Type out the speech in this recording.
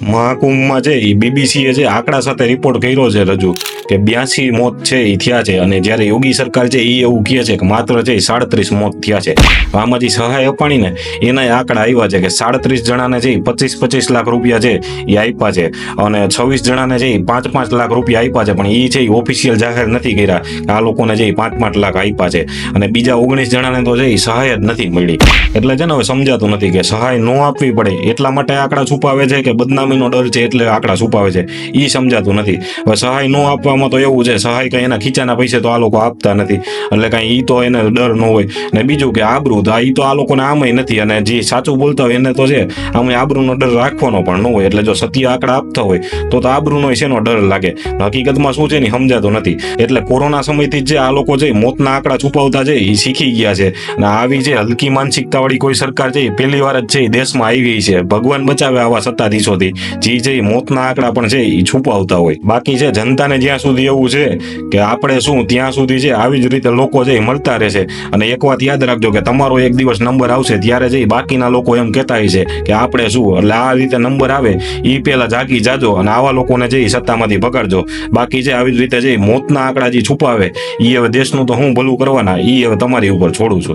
મહાકુંભમાં છે એ બીબીસીએ જે આંકડા સાથે રિપોર્ટ કર્યો છે રજૂ, કે બ્યાસી મોત છે એ થયા છે. અને જ્યારે યોગી સરકાર છે એ એવું કહે છે કે માત્ર છે એ સાડત્રીસ મોત થયા છે. આમાં જે સહાય અપાણી ને એના આંકડા આવ્યા છે કે સાડત્રીસ જણાને છે પચીસ પચીસ લાખ રૂપિયા છે એ આપ્યા છે અને છવ્વીસ જણાને છે એ પાંચ પાંચ લાખ રૂપિયા આપ્યા છે. પણ એ છે એ ઓફિશિયલ જાહેર નથી કર્યા આ લોકોને છે પાંચ પાંચ લાખ આપ્યા છે. અને બીજા ઓગણીસ જણાને તો છે એ સહાય જ નથી મળી. એટલે છે ને હવે સમજાતું નથી કે સહાય ન આપવી પડે. એટલા માટે આંકડા છુપાવે છે કે બદનામીનો ડર છે એટલે આંકડા છુપાવે છે. એ સમજાતું નથી. હવે સહાય ન આપવામાં તો એવું છે, સહાય કંઈ એના ખીચાના પૈસે તો આ લોકો આપતા નથી. એટલે કાંઈ એ તો એને ડર ન હોય. ને બીજું કે આબરૂ એ તો આ લોકોને આમય નથી. અને જે સાચું બોલતા હોય એને તો છે આમાં આબરૂનો ડર રાખવાનો પણ ન હોય. એટલે જો સત્ય આંકડા આપતા હોય, તો તો આબરૂનો શેનો ડર લાગે? હકીકતમાં શું છે ને સમજાતો સમજાતું નથી. એટલે કોરોના સમયથી જ જે આ લોકો છે મોતના આંકડા છુપાવતા છે એ શીખી ગયા છે. અને આવી જે હલકી માનસિકતાવાળી કોઈ સરકાર છે એ પહેલી વાર જ છે એ દેશમાં આવી છે. ભગવાન બચાવે આવા સત્તાધીશોથી. જે છે મોતના આંકડા પણ છે એ છુપાવતા હોય. બાકી છે, જનતાને જ્યાં સુધી એવું છે કે આપણે શું, ત્યાં સુધી છે, આવી જ રીતે લોકો છે એ મળતા રહેશે. અને એક વાત યાદ રાખજો કે તમારો એક દિવસ નંબર આવશે, ત્યારે જઈ બાકીના લોકો એમ કહેતા હોય છે કે આપણે શું, એટલે આ રીતે નંબર આવે એ પહેલા જાગી જાજો અને આવા લોકોને જઈ સત્તામાંથી પકડજો બાકી છે, આવી જ રીતે જઈ મોતના આંકડા જે છુપાવે એ હવે દેશનું તો હું ભલું કરવાના એ હવે તમારી ઉપર છોડું છું.